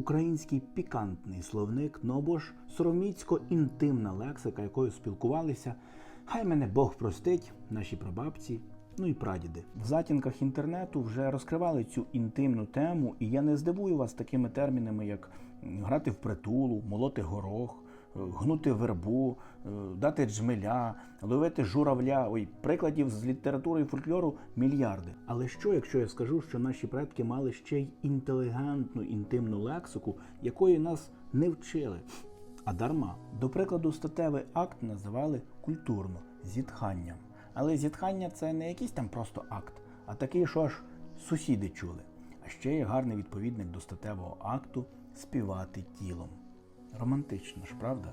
український пікантний словник, ну або ж сороміцько-інтимна лексика, якою спілкувалися. Хай мене Бог простить, наші прабабці, ну і прадіди. В затінках інтернету вже розкривали цю інтимну тему, і я не здивую вас такими термінами, як грати в притулу, молоти горох, гнути вербу, е, дати джмеля, ловити журавля. Ой, прикладів з літератури і фольклору мільярди. Але що, якщо я скажу, що наші предки мали ще й інтелігентну інтимну лексику, якої нас не вчили? А дарма. До прикладу, статевий акт називали культурно зітханням. Але зітхання це не якийсь там просто акт, а такий, що аж сусіди чули. А ще є гарний відповідник до статевого акту співати тілом. Романтично ж, правда?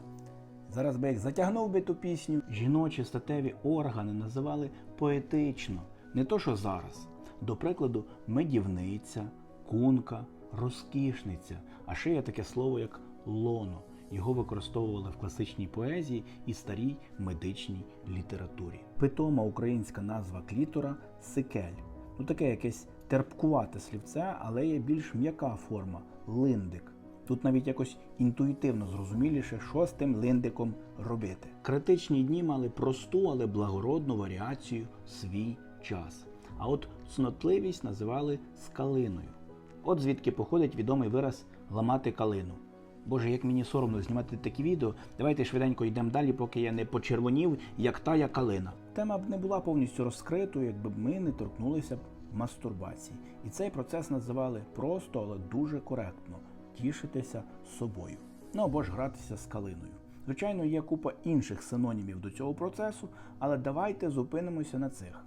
Зараз би як затягнув би ту пісню, жіночі статеві органи називали поетично, не то що зараз. До прикладу, медівниця, кунка, розкішниця, а ще є таке слово як лоно. Його використовували в класичній поезії і старій медичній літературі. Питома українська назва клітора сикель. Ну таке якесь терпкувате слівце, але є більш м'яка форма линдик. Тут навіть якось інтуїтивно зрозуміліше, що з тим линдиком робити. Критичні дні мали просту, але благородну варіацію свій час. А от цнотливість називали скалиною. От звідки походить відомий вираз ламати калину. Боже, як мені соромно знімати такі відео. Давайте швиденько йдемо далі, поки я не почервонів, як тая калина. Тема б не була повністю розкритою, якби ми не торкнулися б мастурбації. І цей процес називали просто, але дуже коректно тішитися собою. Ну або ж гратися з калиною. Звичайно, є купа інших синонімів до цього процесу, але давайте зупинимося на цих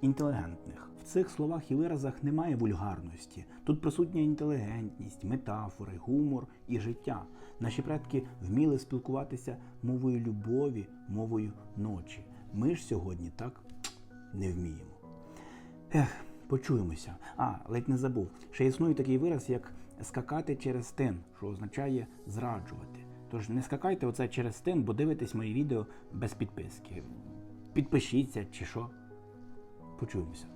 інтелігентних. В цих словах і виразах немає вульгарності. Тут присутня інтелігентність, метафори, гумор і життя. Наші предки вміли спілкуватися мовою любові, мовою ночі. Ми ж сьогодні так не вміємо. Ех, почуємося. А, ледь не забув. Ще існує такий вираз, як скакати через тин, що означає зраджувати. Тож не скакайте оце через тин, бо дивитесь мої відео без підписки. Підпишіться чи що. Почуємося.